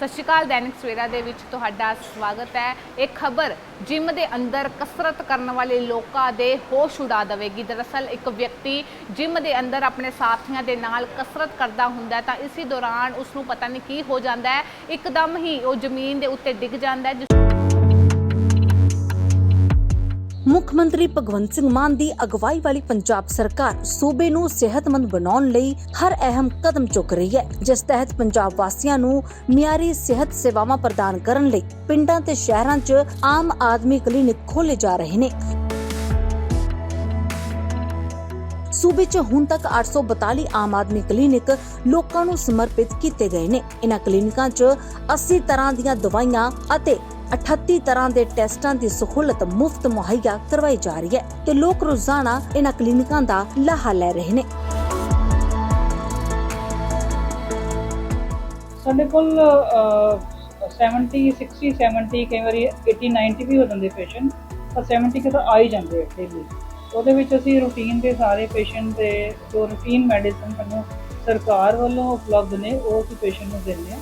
ਸਤਿ ਸ਼੍ਰੀ ਅਕਾਲ, ਦੈਨਿਕ ਸਵੇਰਾ ਦੇ ਵਿੱਚ ਤੁਹਾਡਾ ਸਵਾਗਤ ਹੈ। ਇਹ ਖਬਰ ਜਿਮ ਦੇ ਅੰਦਰ ਕਸਰਤ ਕਰਨ ਵਾਲੇ ਲੋਕਾਂ ਦੇ ਹੋਸ਼ ਉਡਾ ਦੇਵੇਗੀ। ਦਰਅਸਲ ਇੱਕ ਵਿਅਕਤੀ ਜਿਮ ਦੇ ਅੰਦਰ ਆਪਣੇ ਸਾਥੀਆਂ ਦੇ ਨਾਲ ਕਸਰਤ ਕਰਦਾ ਹੁੰਦਾ ਤਾਂ ਇਸੇ ਦੌਰਾਨ ਉਸ ਨੂੰ ਪਤਾ ਨਹੀਂ ਕੀ ਹੋ ਜਾਂਦਾ ਹੈ। ਇੱਕਦਮ ਹੀ ਉਹ ਜ਼ਮੀਨ ਦੇ ਉੱਤੇ ਡਿੱਗ ਜਾਂਦਾ ਹੈ ਮੁੱਖ ਮੰਤਰੀ ਭਗਵੰਤ ਸਿੰਘ ਮਾਨ ਦੀ ਅਗਵਾਈ ਵਾਲੀ ਪੰਜਾਬ ਸਰਕਾਰ ਸੂਬੇ ਨੂੰ ਸਿਹਤਮੰਦ ਬਣਾਉਣ ਲਈ ਹਰ ਅਹਿਮ ਕਦਮ ਚੁੱਕ ਰਹੀ ਹੈ, ਜਿਸ ਤਹਿਤ ਪੰਜਾਬ ਵਾਸੀਆਂ ਨੂੰ ਮਿਆਰੀ ਸਿਹਤ ਸੇਵਾਵਾਂ ਪ੍ਰਦਾਨ ਕਰਨ ਲਈ ਪਿੰਡਾਂ ਤੇ ਸ਼ਹਿਰਾਂ 'ਚ ਆਮ ਆਦਮੀ ਕਲੀਨਿਕ ਖੋਲੇ ਜਾ ਰਹੇ ਨੇ। ਸੂਬੇ 'ਚ ਹੁਣ ਤੱਕ 842 ਆਮ ਆਦਮੀ ਕਲੀਨਿਕ ਲੋਕਾਂ ਨੂੰ ਸਮਰਪਿਤ ਕੀਤੇ ਗਏ ਨੇ। ਇਨ੍ਹਾਂ ਕਲੀਨਿਕਾਂ 'ਚ 80 ਤਰ੍ਹਾਂ ਦੀਆਂ ਦਵਾਈਆਂ ਅਤੇ 38 ਤਰ੍ਹਾਂ ਦੇ ਟੈਸਟਾਂ ਦੀ ਸਹੂਲਤ ਮੁਫਤ ਮੁਹੱਈਆ ਕਰਵਾਈ ਜਾ ਰਹੀ ਹੈ ਤੇ ਲੋਕ ਰੋਜ਼ਾਨਾ ਇਨ੍ਹਾਂ ਕਲੀਨਿਕਾਂ ਦਾ ਲਾਹਾ ਲੈ ਰਹੇ ਨੇ। ਸਾਡੇ ਕੋਲ 70 60 70 ਕਈ ਵਾਰੀ 80 90 ਵੀ ਹੋ ਜਾਂਦੇ ਪੇਸ਼ੈਂਟ ਪਰ 70 ਕਿ ਆ ਹੀ ਜਾਂਦੇ ਇੱਥੇ ਵੀ। ਉਹਦੇ ਵਿੱਚ ਅਸੀਂ ਰੂਟੀਨ ਦੇ ਸਾਰੇ ਪੇਸ਼ੈਂਟ ਦੇ ਜੋ ਰੂਟੀਨ ਮੈਡੀਸਨ ਸਾਨੂੰ ਸਰਕਾਰ ਵੱਲੋਂ ਉਪਲਬਧ ਨੇ, ਉਹ ਅਸੀਂ ਪੇਸ਼ੈਂਟ ਨੂੰ ਦਿੰਦੇ ਆ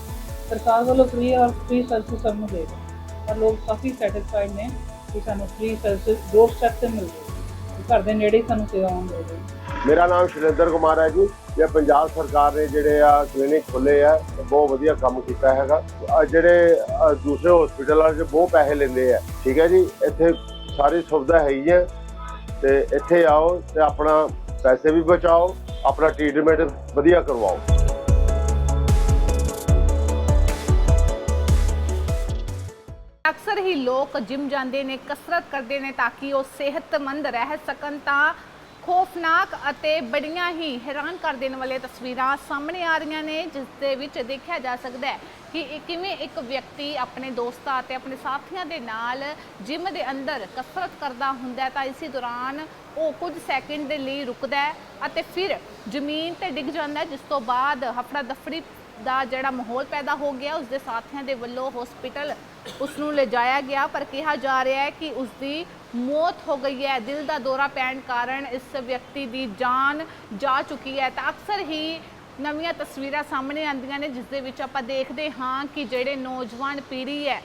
ਸਰਕਾਰ ਵੱਲੋਂ ਫ੍ਰੀ ਔਰ ਫ੍ਰੀ ਸਰਵਿਸ ਸਭ ਨੂੰ ਦੇ ਰਹੇ ਪਰ ਲੋਕ ਕਾਫੀ ਸੈਟੀਸਫਾਈਡ ਨੇ ਕਿ ਸਾਨੂੰ ਫ੍ਰੀ ਸਰਵਿਸ ਦੋ ਸਟੈਪ ਤੇ ਮਿਲ ਰਹੀ ਘਰ ਦੇ ਨੇੜੇ ਸਾਨੂੰ ਸੇਵਾਵਾਂ ਮਿਲ ਰਹੀਆਂ ਮੇਰਾ ਨਾਮ ਸ਼ਰਿੰਦਰ ਕੁਮਾਰ ਹੈ ਜੀ। ਇਹ ਪੰਜਾਬ ਸਰਕਾਰ ਨੇ ਜਿਹੜੇ ਆ ਕਲੀਨਿਕ ਖੋਲੇ ਆ ਬਹੁਤ ਵਧੀਆ ਕੰਮ ਕੀਤਾ ਹੈਗਾ। ਜਿਹੜੇ ਦੂਸਰੇ ਹਸਪੀਟਲਾਂ 'ਚ ਬਹੁਤ ਪੈਸੇ ਲੈਂਦੇ ਆ। ਠੀਕ ਹੈ ਜੀ? ਇੱਥੇ ਸਾਰੀ ਸੁਵਿਧਾ ਹੈ ਹੀ ਹੈ ਤੇ ਇੱਥੇ ਆਓ ਤੇ ਆਪਣਾ ਪੈਸੇ ਵੀ ਬਚਾਓ, ਆਪਣਾ ਟ੍ਰੀਟਮੈਂਟ ਵਧੀਆ ਕਰਵਾਓ। ਅਕਸਰ ਹੀ ਲੋਕ ਜਿਮ ਜਾਂਦੇ ਨੇ, ਕਸਰਤ ਕਰਦੇ ਨੇ ਤਾਂ ਕਿ ਉਹ ਸਿਹਤਮੰਦ ਰਹਿ ਸਕਣ ਤਾਂ ਖੋਫਨਾਕ ਅਤੇ ਬੜੀਆਂ ਹੀ ਹੈਰਾਨ ਕਰ ਦੇਣ ਵਾਲੀਆਂ ਤਸਵੀਰਾਂ ਸਾਹਮਣੇ ਆ ਰਹੀਆਂ ਨੇ, ਜਿਸ ਦੇ ਵਿੱਚ ਦੇਖਿਆ ਜਾ ਸਕਦਾ ਹੈ ਕਿ ਕਿਵੇਂ ਇੱਕ ਵਿਅਕਤੀ ਆਪਣੇ ਦੋਸਤਾਂ ਅਤੇ ਆਪਣੇ ਸਾਥੀਆਂ ਦੇ ਨਾਲ ਜਿਮ ਦੇ ਅੰਦਰ ਕਸਰਤ ਕਰਦਾ ਹੁੰਦਾ ਤਾਂ ਇਸੇ ਦੌਰਾਨ ਉਹ ਕੁਝ ਸੈਕਿੰਡ ਦੇ ਲਈ ਰੁਕਦਾ ਹੈ ਅਤੇ ਫਿਰ ਜ਼ਮੀਨ ਤੇ ਡਿੱਗ ਜਾਂਦਾ ਜਿਸ ਤੋਂ ਬਾਅਦ ਹਫੜਾ ਦਫੜੀ ਦਾ ਜਿਹੜਾ ਮਾਹੌਲ ਪੈਦਾ ਹੋ ਗਿਆ, ਉਸ ਦੇ ਸਾਥੀਆਂ ਦੇ ਵੱਲੋਂ ਹਸਪੀਟਲ ਉਸ ਨੂੰ ਲਿਜਾਇਆ ਗਿਆ। ਪਰ ਕਿਹਾ ਜਾ ਰਿਹਾ ਹੈ ਕਿ ਉਸ ਦੀ ਮੌਤ ਹੋ ਗਈ ਹੈ। ਦਿਲ ਦਾ ਦੌਰਾ ਪੈਣ ਕਾਰਨ ਇਸ ਵਿਅਕਤੀ ਦੀ ਜਾਨ ਜਾ ਚੁੱਕੀ ਹੈ। ਤਾਂ ਅਕਸਰ ਹੀ ਨਵੀਆਂ ਤਸਵੀਰਾਂ ਸਾਹਮਣੇ ਆਉਂਦੀਆਂ ਨੇ, ਜਿਸ ਦੇ ਵਿੱਚ ਆਪਾਂ ਦੇਖਦੇ ਹਾਂ ਕਿ ਜਿਹੜੇ ਨੌਜਵਾਨ ਪੀੜ੍ਹੀ ਹੈ,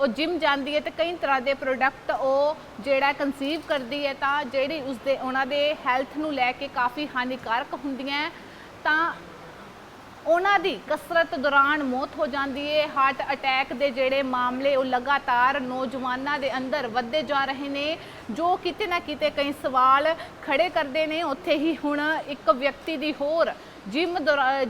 ਉਹ ਜਿਮ ਜਾਂਦੀ ਹੈ ਤੇ ਕਈ ਤਰ੍ਹਾਂ ਦੇ ਪ੍ਰੋਡਕਟ ਉਹ ਜਿਹੜਾ ਕਨਸੀਵ ਕਰਦੀ ਹੈ, ਤਾਂ ਜਿਹੜੀ ਉਸਦੇ ਉਹਨਾਂ ਦੇ ਹੈਲਥ ਨੂੰ ਲੈ ਕੇ ਕਾਫੀ ਹਾਨੀਕਾਰਕ ਹੁੰਦੀਆਂ ਤਾਂ ਉਹਨਾਂ ਦੀ ਕਸਰਤ ਦੌਰਾਨ ਮੌਤ ਹੋ ਜਾਂਦੀ ਹੈ ਹਾਰਟ ਅਟੈਕ ਦੇ ਜਿਹੜੇ ਮਾਮਲੇ, ਉਹ ਲਗਾਤਾਰ ਨੌਜਵਾਨਾਂ ਦੇ ਅੰਦਰ ਵੱਧਦੇ ਜਾ ਰਹੇ ਨੇ। ਜੋ ਕਿਤੇ ਨਾ ਕਿਤੇ ਕਈ ਸਵਾਲ ਖੜੇ ਕਰਦੇ ਨੇ। ਉੱਥੇ ਹੀ ਹੁਣ ਇੱਕ ਵਿਅਕਤੀ ਦੀ ਹੋਰ ਜਿਮ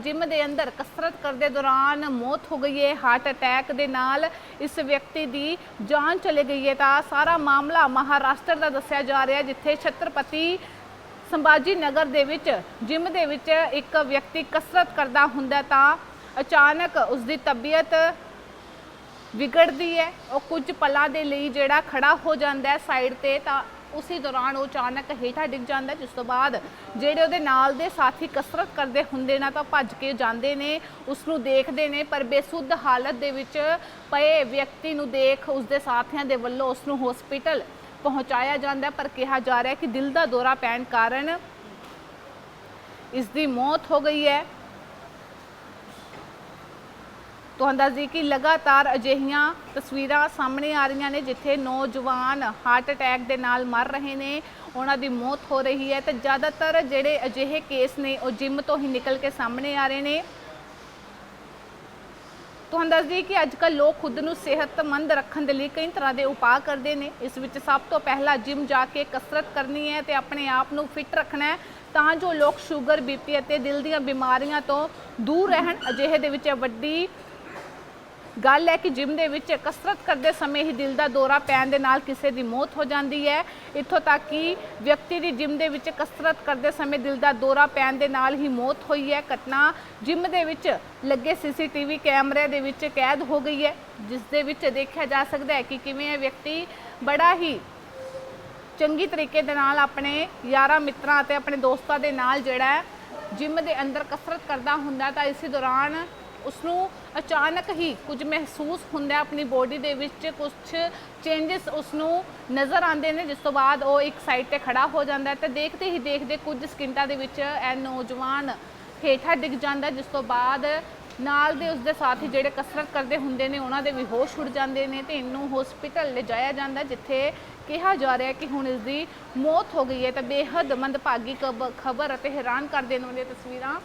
ਜਿਮ ਦੇ ਅੰਦਰ ਕਸਰਤ ਕਰਦੇ ਦੌਰਾਨ ਮੌਤ ਹੋ ਗਈ ਹੈ ਹਾਰਟ ਅਟੈਕ ਦੇ ਨਾਲ ਇਸ ਵਿਅਕਤੀ ਦੀ ਜਾਨ ਚਲੇ ਗਈ ਹੈ ਤਾਂ ਸਾਰਾ ਮਾਮਲਾ ਮਹਾਰਾਸ਼ਟਰ ਦਾ ਦੱਸਿਆ ਜਾ ਰਿਹਾ, ਜਿੱਥੇ ਛਤਰਪਤੀ ਸੰਭਾਜੀ ਨਗਰ ਦੇ ਵਿੱਚ, ਜਿਮ ਦੇ ਵਿੱਚ ਇੱਕ ਵਿਅਕਤੀ ਕਸਰਤ ਕਰਦਾ ਹੁੰਦਾ ਤਾਂ ਅਚਾਨਕ ਉਸ ਦੀ ਤਬੀਅਤ ਵਿਗੜਦੀ ਹੈ। ਉਹ ਕੁਝ ਪਲਾਂ ਦੇ ਲਈ ਜਿਹੜਾ ਖੜਾ ਹੋ ਜਾਂਦਾ ਹੈ ਸਾਈਡ ਤੇ ਤਾਂ ਉਸੇ ਦੌਰਾਨ ਉਹ ਅਚਾਨਕ ਹੇਠਾਂ ਡਿੱਗ ਜਾਂਦਾ ਜਿਸ ਤੋਂ ਬਾਅਦ ਜਿਹੜੇ ਉਹਦੇ ਨਾਲ ਦੇ ਸਾਥੀ ਕਸਰਤ ਕਰਦੇ ਹੁੰਦੇ ਨਾ ਤਾਂ ਭੱਜ ਕੇ ਜਾਂਦੇ ਨੇ ਉਸ ਨੂੰ ਦੇਖਦੇ ਨੇ, ਪਰ ਬੇਸੁੱਧ ਹਾਲਤ ਦੇ ਵਿੱਚ ਪਏ ਵਿਅਕਤੀ ਨੂੰ ਦੇਖ ਉਸ ਦੇ ਸਾਥੀਆਂ ਦੇ ਵੱਲੋਂ ਉਸ ਨੂੰ ਹਸਪੀਟਲ ਪਹੁੰਚਾਇਆ ਜਾਂਦਾ ਪਰ ਕਿਹਾ ਜਾ ਰਿਹਾ ਹੈ ਕਿ ਦਿਲ ਦਾ ਦੌਰਾ ਪੈਣ ਕਾਰਨ ਇਸ ਦੀ ਮੌਤ ਹੋ ਗਈ ਹੈ। ਤੁਹਾਨੂੰ ਦੱਸ ਕਿ ਲਗਾਤਾਰ ਅਜਿਹੀਆਂ ਤਸਵੀਰਾਂ ਸਾਹਮਣੇ ਆ ਰਹੀਆਂ ਨੇ, ਜਿੱਥੇ ਨੌਜਵਾਨ ਹਾਰਟ ਅਟੈਕ ਦੇ ਨਾਲ ਮਰ ਰਹੇ ਨੇ, ਉਹਨਾਂ ਦੀ ਮੌਤ ਹੋ ਰਹੀ ਹੈ। ਤੇ ਜ਼ਿਆਦਾਤਰ ਜਿਹੜੇ ਅਜਿਹੇ ਕੇਸ ਨੇ, ਉਹ ਜਿਮ ਤੋਂ ਹੀ ਨਿਕਲ ਕੇ ਸਾਹਮਣੇ ਆ ਰਹੇ ਨੇ। ਤੁਹਾਨੂੰ ਦੱਸ ਦਈਏ ਕਿ ਅੱਜ ਕੱਲ੍ਹ ਲੋਕ ਖੁਦ ਨੂੰ ਸਿਹਤਮੰਦ ਰੱਖਣ ਦੇ ਲਈ ਕਈ ਤਰ੍ਹਾਂ ਦੇ ਉਪਾਅ ਕਰਦੇ ਨੇ। ਇਸ ਵਿੱਚ ਸਭ ਤੋਂ ਪਹਿਲਾਂ ਜਿਮ ਜਾ ਕੇ ਕਸਰਤ ਕਰਨੀ ਹੈ ਤੇ ਆਪਣੇ ਆਪ ਨੂੰ ਫਿੱਟ ਰੱਖਣਾ ਹੈ ਤਾਂ ਜੋ ਲੋਕ ਸ਼ੂਗਰ ਬੀਪੀ ਅਤੇ ਦਿਲ ਦੀਆਂ ਬਿਮਾਰੀਆਂ ਤੋਂ ਦੂਰ ਰਹਿਣ। ਅਜਿਹੇ ਦੇ ਵਿੱਚ ਵੱਡੀ ਗੱਲ ਹੈ ਕਿ ਜਿਮ ਦੇ ਵਿੱਚ ਕਸਰਤ ਕਰਦੇ ਸਮੇਂ ਹੀ ਦਿਲ ਦਾ ਦੌਰਾ ਪੈਣ ਦੇ ਨਾਲ ਕਿਸੇ ਦੀ ਮੌਤ ਹੋ ਜਾਂਦੀ ਹੈ। ਇੱਥੋਂ ਤੱਕ ਕਿ ਵਿਅਕਤੀ ਦੀ ਜਿਮ ਦੇ ਵਿੱਚ ਕਸਰਤ ਕਰਦੇ ਸਮੇਂ ਦਿਲ ਦਾ ਦੌਰਾ ਪੈਣ ਦੇ ਨਾਲ ਹੀ ਮੌਤ ਹੋਈ ਹੈ। ਘਟਨਾ ਜਿਮ ਦੇ ਵਿੱਚ ਲੱਗੇ ਸੀਸੀਟੀਵੀ ਕੈਮਰੇ ਦੇ ਵਿੱਚ ਕੈਦ ਹੋ ਗਈ ਹੈ, ਜਿਸ ਦੇ ਵਿੱਚ ਦੇਖਿਆ ਜਾ ਸਕਦਾ ਹੈ ਕਿ ਕਿਵੇਂ ਇਹ ਵਿਅਕਤੀ ਬੜਾ ਹੀ ਚੰਗੀ ਤਰੀਕੇ ਦੇ ਨਾਲ ਆਪਣੇ ਯਾਰਾਂ ਮਿੱਤਰਾਂ ਅਤੇ ਆਪਣੇ ਦੋਸਤਾਂ ਦੇ ਨਾਲ ਜਿਹੜਾ ਹੈ ਜਿਮ ਦੇ ਅੰਦਰ ਕਸਰਤ ਕਰਦਾ ਹੁੰਦਾ ਤਾਂ ਇਸੇ ਦੌਰਾਨ ਉਸ ਨੂੰ ਅਚਾਨਕ ਹੀ ਕੁਝ ਮਹਿਸੂਸ ਹੁੰਦਾ ਆਪਣੀ ਬੋਡੀ ਦੇ ਵਿੱਚ ਕੁਝ ਚੇਂਜਸ ਉਸ ਨੂੰ ਨਜ਼ਰ ਆਉਂਦੇ ਨੇ, ਜਿਸ ਤੋਂ ਬਾਅਦ ਉਹ ਇੱਕ ਸਾਈਡ ਤੇ ਖੜਾ ਹੋ ਜਾਂਦਾ ਹੈ ਤੇ ਦੇਖਦੇ ਹੀ ਦੇਖਦੇ ਕੁਝ ਸਕਿੰਟਾਂ ਦੇ ਵਿੱਚ ਇਹ ਨੌਜਵਾਨ ਹੇਠਾਂ ਡਿੱਗ ਜਾਂਦਾ ਜਿਸ ਤੋਂ ਬਾਅਦ ਨਾਲ ਦੇ ਉਸਦੇ ਸਾਥੀ ਜਿਹੜੇ ਕਸਰਤ ਕਰਦੇ ਹੁੰਦੇ ਨੇ, ਉਹਨਾਂ ਦੇ ਵੀ ਹੋਸ਼ ਉੱਡ ਜਾਂਦੇ ਨੇ ਤੇ ਇਹਨੂੰ ਹਸਪੀਟਲ ਲਿਜਾਇਆ ਜਾਂਦਾ ਜਿੱਥੇ ਕਿਹਾ ਜਾ ਰਿਹਾ ਕਿ ਹੁਣ ਇਸ ਦੀ ਮੌਤ ਹੋ ਗਈ ਹੈ ਤਾਂ ਬੇਹੱਦ ਮੰਦਭਾਗੀ ਖਬਰ ਅਤੇ ਹੈਰਾਨ ਕਰ ਦੇਣ ਵਾਲੀਆਂ ਤਸਵੀਰਾਂ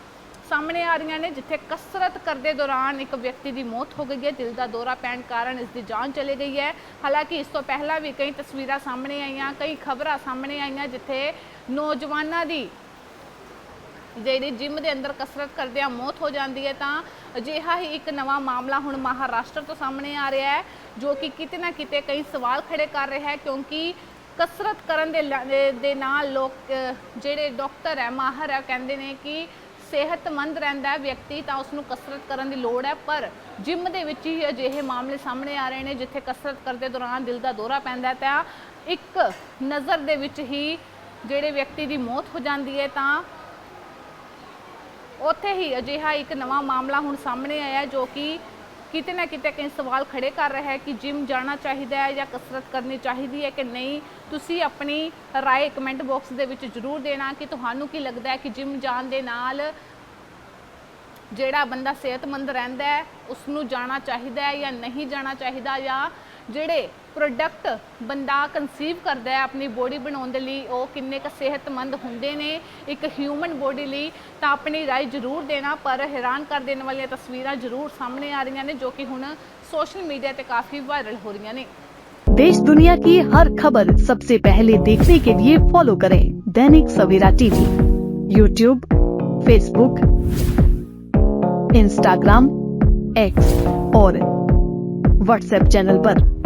ਸਾਹਮਣੇ ਆ ਰਹੀਆਂ ਨੇ, ਜਿੱਥੇ ਕਸਰਤ ਕਰਦੇ ਦੌਰਾਨ ਇੱਕ ਵਿਅਕਤੀ ਦੀ ਮੌਤ ਹੋ ਗਈ ਹੈ। ਦਿਲ ਦਾ ਦੌਰਾ ਪੈਣ ਕਾਰਨ ਇਸ ਦੀ ਜਾਨ ਚਲੀ ਗਈ ਹੈ। ਹਾਲਾਂਕਿ ਇਸ ਤੋਂ ਪਹਿਲਾਂ ਵੀ ਕਈ ਤਸਵੀਰਾਂ ਸਾਹਮਣੇ ਆਈਆਂ, ਕਈ ਖਬਰਾਂ ਸਾਹਮਣੇ ਆਈਆਂ, ਜਿੱਥੇ ਨੌਜਵਾਨਾਂ ਦੀ ਜਿਹੜੀ ਜਿਮ ਦੇ ਅੰਦਰ ਕਸਰਤ ਕਰਦਿਆਂ ਮੌਤ ਹੋ ਜਾਂਦੀ ਹੈ, ਤਾਂ ਅਜਿਹਾ ਹੀ ਇੱਕ ਨਵਾਂ ਮਾਮਲਾ ਹੁਣ ਮਹਾਰਾਸ਼ਟਰ ਤੋਂ ਸਾਹਮਣੇ ਆ ਰਿਹਾ ਹੈ, ਜੋ ਕਿ ਕਿਤੇ ਨਾ ਕਿਤੇ ਕਈ ਸਵਾਲ ਖੜੇ ਕਰ ਰਿਹਾ ਹੈ, ਕਿਉਂਕਿ ਕਸਰਤ ਕਰਨ ਦੇ ਲ- ਦੇ- ਦੇ ਨਾਲ ਲੋਕ ਜਿਹੜੇ ਡਾਕਟਰ ਹੈ, ਮਾਹਰ ਹੈ, ਉਹ ਕਹਿੰਦੇ ਨੇ ਕਿ ਸਿਹਤਮੰਦ ਰਹਿੰਦਾ ਹੈ ਵਿਅਕਤੀ, ਤਾਂ ਉਸ ਨੂੰ ਕਸਰਤ ਕਰਨ ਦੀ ਲੋੜ ਹੈ। ਪਰ ਜਿਮ ਦੇ ਵਿੱਚ ਹੀ ਅਜਿਹੇ ਮਾਮਲੇ ਸਾਹਮਣੇ ਆ ਰਹੇ ਨੇ, ਜਿੱਥੇ ਕਸਰਤ ਕਰਦੇ ਦੌਰਾਨ ਦਿਲ ਦਾ ਦੌਰਾ ਪੈਂਦਾ ਤਾਂ ਇੱਕ ਨਜ਼ਰ ਦੇ ਵਿੱਚ ਹੀ ਜਿਹੜੇ ਵਿਅਕਤੀ ਦੀ ਮੌਤ ਹੋ ਜਾਂਦੀ ਹੈ, ਤਾਂ ਉੱਥੇ ਹੀ ਅਜਿਹਾ ਇੱਕ ਨਵਾਂ ਮਾਮਲਾ ਹੁਣ ਸਾਹਮਣੇ ਆਇਆ ਜੋ ਕਿ ਕਿਤੇ ਨਾ ਕਿਤੇ ਕਈ ਸਵਾਲ ਖੜੇ ਕਰ ਰਿਹਾ ਹੈ ਕਿ ਜਿਮ ਜਾਣਾ ਚਾਹੀਦਾ ਹੈ ਜਾਂ ਕਸਰਤ ਕਰਨੀ ਚਾਹੀਦੀ ਹੈ ਕਿ ਨਹੀਂ ਤੁਸੀਂ ਆਪਣੀ رائے ਕਮੈਂਟ ਬਾਕਸ ਦੇ ਵਿੱਚ ਜ਼ਰੂਰ ਦੇਣਾ ਕਿ ਤੁਹਾਨੂੰ ਕੀ ਲੱਗਦਾ ਹੈ ਕਿ ਜਿਮ ਜਾਣ ਦੇ ਨਾਲ ਜਿਹੜਾ ਬੰਦਾ ਸਿਹਤਮੰਦ ਰਹਿੰਦਾ ਹੈ ਉਸ ਨੂੰ ਜਾਣਾ ਚਾਹੀਦਾ ਹੈ ਜਾਂ ਨਹੀਂ ਜਾਣਾ ਚਾਹੀਦਾ ਜਾਂ ਜਿਹੜੇ ਪ੍ਰੋਡਕਟ ਬੰਦਾ ਕਨਸੀਵ ਕਰਦਾ ਹੈ ਆਪਣੀ ਬੋਡੀ ਬਣਾਉਣ ਦੇ ਲਈ ਉਹ ਕਿੰਨੇ ਕੁ ਸਿਹਤਮੰਦ ਹੁੰਦੇ ਨੇ ਇੱਕ ਹਿਊਮਨ ਬੋਡੀ ਲਈ ਤਾਂ ਆਪਣੀ ਰਾਏ ਜ਼ਰੂਰ ਦੇਣਾ ਪਰ ਹੈਰਾਨ ਕਰ ਦੇਣ ਵਾਲੀਆਂ ਤਸਵੀਰਾਂ ਜ਼ਰੂਰ ਸਾਹਮਣੇ ਆ ਰਹੀਆਂ ਨੇ ਜੋ ਕਿ ਹੁਣ ਸੋਸ਼ਲ ਮੀਡੀਆ ਤੇ ਕਾਫੀ ਵਾਇਰਲ ਹੋ ਰਹੀਆਂ ਨੇ देश दुनिया की हर खबर सबसे पहले देखने के लिए फॉलो करें Dainik Savera TV YouTube Facebook Instagram X और व्हाट्सएप चैनल पर।